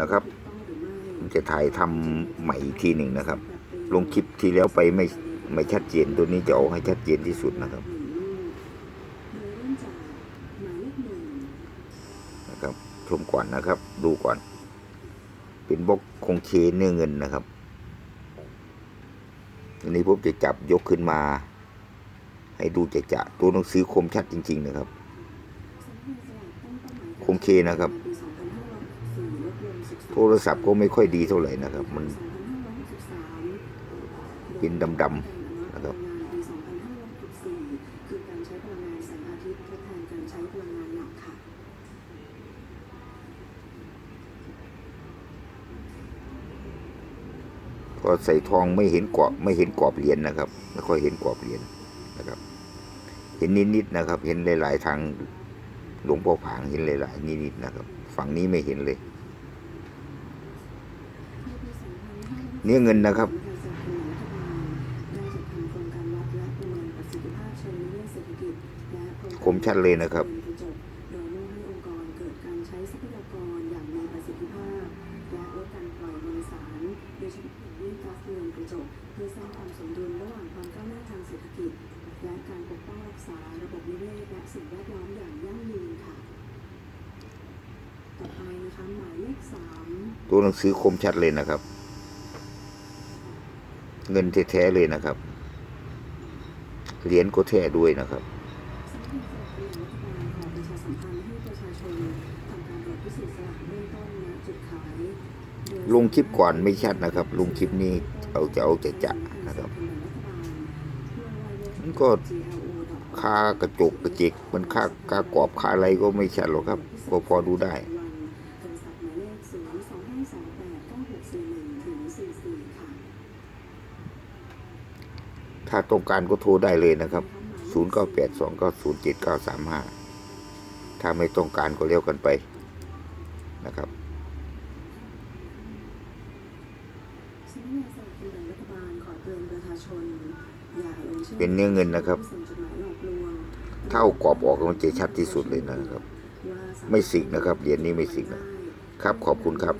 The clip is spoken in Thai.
นะครับจะถ่ายทำใหม่อีกทีหนึ่งนะครับ ลงคลิปที่แล้วไปไม่ไม่ชัดเจนตัวนี้จะเอาให้ชัดเจนที่สุดนะครับนะครับ ชมก่อนนะครับ ดูก่อน เป็นบล็อกคงเคเนื้อเงินนะครับอันนี้ผมจะจับยกขึ้นมา ให้ดูจะจะตัวหนังสือคมชัดจริง ๆ นะครับ คงเคนะครับ รศัพท์ก็ไม่ค่อยดีเท่าไหร่นะครับ มันเป็นดำๆนะครับคือการใช้พลังงานแสงอาทิตย์ทดแทนการใช้พลังงานหลักค่ะก็ใส่ทองไม่เห็นกรอบไม่เห็นกรอบเหรียญนะครับ ไม่ค่อยเห็นกรอบเหรียญนะครับ เห็นนิดๆนะครับ เห็นหลายๆทางหลวงพ่อผางเห็นหลายๆนิดๆนะครับ ฝั่งนี้ไม่เห็นเลย เนื้อเงินนะครับ คมชัดเลยนะครับโดยมุ่งให้องค์กรเกิดการใช้ทรัพยากรอย่างมีประสิทธิภาพและลดการปล่อยมลสารโดยเฉพาะอย่างยิ่งก๊าซเรือนกระจกเพื่อสร้างความสมดุลระหว่างความก้าวหน้าทางเศรษฐกิจและการปกป้องรักษาระบบนิเวศและสิ่งแวดล้อมอย่างยั่งยืนค่ะ ต่อไปนะคะหมายเลขสามตัวหนังสือคมชัดเลยนะครับ เงินแท้ๆเลยนะครับ เหรียญก็แท้ด้วยนะครับสำนักงานสลากกินแบ่งรัฐบาลขอประชาสัมพันธ์ให้ประชาชนทำการตรวจพิสูจน์สลากเบื้องต้นณจุดขายโดยลงคลิปก่อนไม่ชัดนะครับ ลงคลิปนี้เอาจะเอาจะจะนะครับ มันก็ค่ากระจกกระจิก มันค่าค่ากรอบค่าอะไรก็ไม่ชัดหรอกครับ ก็พอดูได้ โทรศัพท์หมายเลข025289641ถึง44ค่ะ ถ้าต้องการก็โทรได้เลยนะครับ 0982907935 ถ้าไม่ต้องการก็เลี้ยวกันไปนะครับสำนักงานสลากกินแบ่งรัฐบาลขอเป็นเนื้อเงินนะครับส่ายหลอกลวงถ้าเอกรอบออกมันจะชัดที่สุดเลยนะครับ ไม่สิกนะครับ เหรียญนี้ไม่สิกนะครับ ขอบคุณครับ